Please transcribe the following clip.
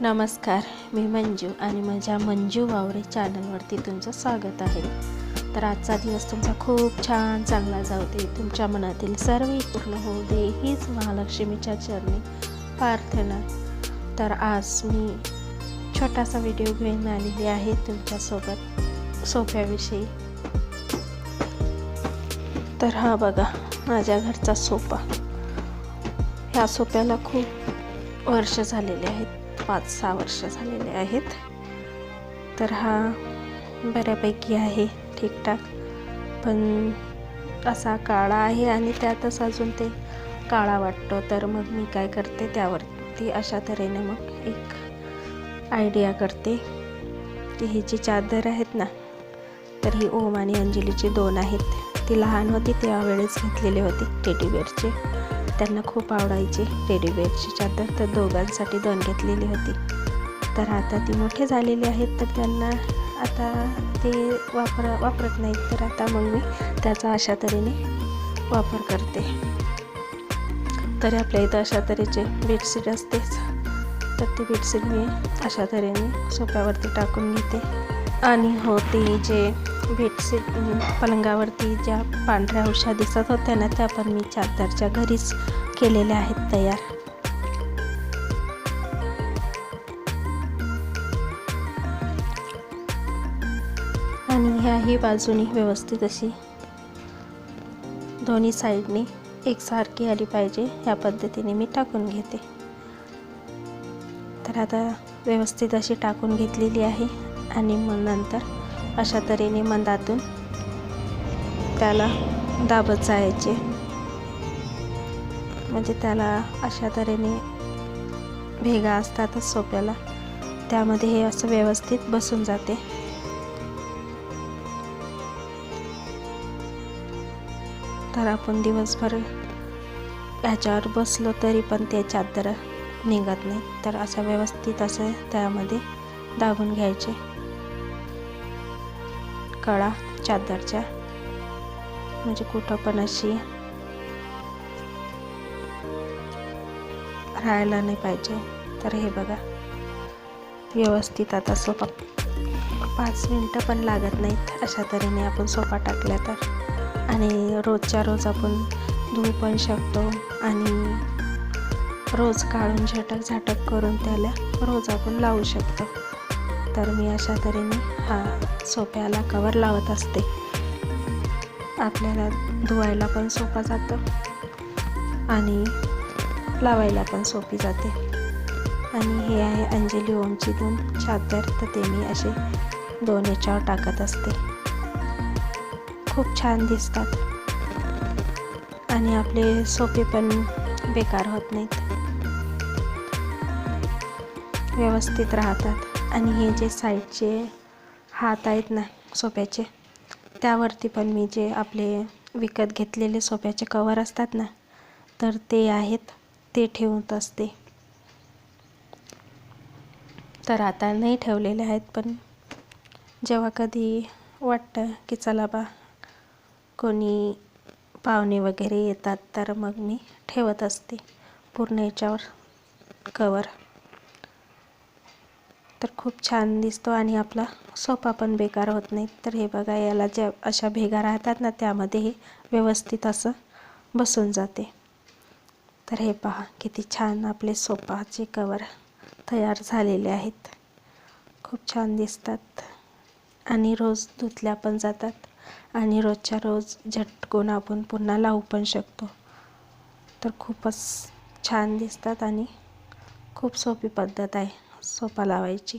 नमस्कार मी मंजू आणि माझ्या मंजू वावरे चॅनलवरती तुमचं स्वागत आहे. तर आजचा दिवस तुमचा खूप छान चांगला जाऊ दे तुमच्या मनातील सर्व पूर्ण होऊ दे हीच महालक्ष्मीच्या चरणी प्रार्थना. तर आज मी छोटासा व्हिडिओ घेऊन आलेली आहे तुमच्यासोबत सोप्याविषयी. तर हा बघा माझ्या घरचा सोफा ह्या सोप्याला खूप वर्ष झालेले आहेत पाच सहा वर्ष झालेले आहेत. तर हा बऱ्यापैकी आहे ठीकठाक. पण असा काळा आहे आणि त्यातच अजून ते काळा वाटतो. तर मग मी काय करते त्यावरती अशा तऱ्हेने मग एक आयडिया करते की ही जी चादर आहेत ना तर ही ओम आणि अंजलीची दोन आहेत. ती लहान होती त्यावेळेस घेतलेली होती टेडीबेअरचे त्यांना खूप आवडायची टेडीबेअरची चादर तर दोघांसाठी दोन घेतलेली होती. तर आता ती मोठे झालेली आहेत तर त्यांना आता ते वापर वापरत नाहीत. तर आता मग मी त्याचा अशा तऱ्हेने वापर करते. तरी आपल्या इथं अशा तऱ्हेचे बेडशीट असतेच. तर ती बेडशीट मी अशा तऱ्हेने सोप्यावरती टाकून घेते. आणि हो ते जे बेडशीट पलंगावरती ज्या पांढऱ्या उशा दिसत होत्या ना त्या पण मी चादरच्या घरीच केलेल्या आहेत तयार. आणि ह्याही बाजूनी व्यवस्थित अशी दोन्ही साईडनी एकसारखी आली पाहिजे ह्या पद्धतीने मी टाकून घेते. तर आता व्यवस्थित अशी टाकून घेतलेली आहे. आणि मग नंतर अशा तऱ्हेने मंदातून त्याला दाबत जायचे. म्हणजे त्याला अशा तऱ्हेने भेगा असतातच सोप्याला. त्यामध्ये हे असं व्यवस्थित बसून जाते. तर आपण दिवसभर याच्यावर बसलो तरी पण ते चादर निघत नाही. तर असं व्यवस्थित असं त्यामध्ये दाबून घ्यायचे. कळा चादरच्या. म्हणजे कुठं पण अशी राहायला नाही पाहिजे. तर हे बघा. व्यवस्थित आता सोफा पाच मिनटं पण लागत नाहीत. अशा तऱ्हेने आपण सोफा टाकला तर. आणि रोजच्या रोज आपण धुवू पण शकतो. आणि रोज काढून झटक झाटक करून त्याला रोज आपण लावू शकतो. तर मी अशा तऱ्हेने हा सोप्याला कवर लावत असते. आपल्याला धुवायला पण सोपा जातं आणि लावायला पण सोपी जाते. आणि हे आहे अंजली ओमची दोन चादर तर ते मी असे दोन याच्यावर टाकत असते. खूप छान दिसतात. आणि आपले सोपे पण बेकार होत नाहीत. व्यवस्थित राहतात. आणि हे जे साईडचे हात आहेत ना सोप्याचे त्यावरती पण मी जे आपले विकत घेतलेले सोप्याचे कवर असतात ना तर ते आहेत ते ठेवत असते. तर आता नाही ठेवलेले आहेत पण जेव्हा कधी वाटतं की चला बा कोणी पाहुणे वगैरे येतात तर मग मी ठेवत असते पूर्ण याच्यावर कवर खूप छान दिसतो आणि आपला सोफा पण बेकार होत नाही. तर हे बघा याला ज्या अशा भेगा राहतात ना त्यामध्ये हे व्यवस्थित असं बसून जाते. तर हे पहा किती छान आपले सोफाचे कवर तयार झालेले आहेत. खूप छान दिसतात. आणि रोज धुतल्या पण जातात. आणि रोजच्या रोज झटकून आपण पुन्हा लावू पण शकतो. तर खूपच छान दिसतात आणि खूप सोपी पद्धत आहे सोपा लावायची.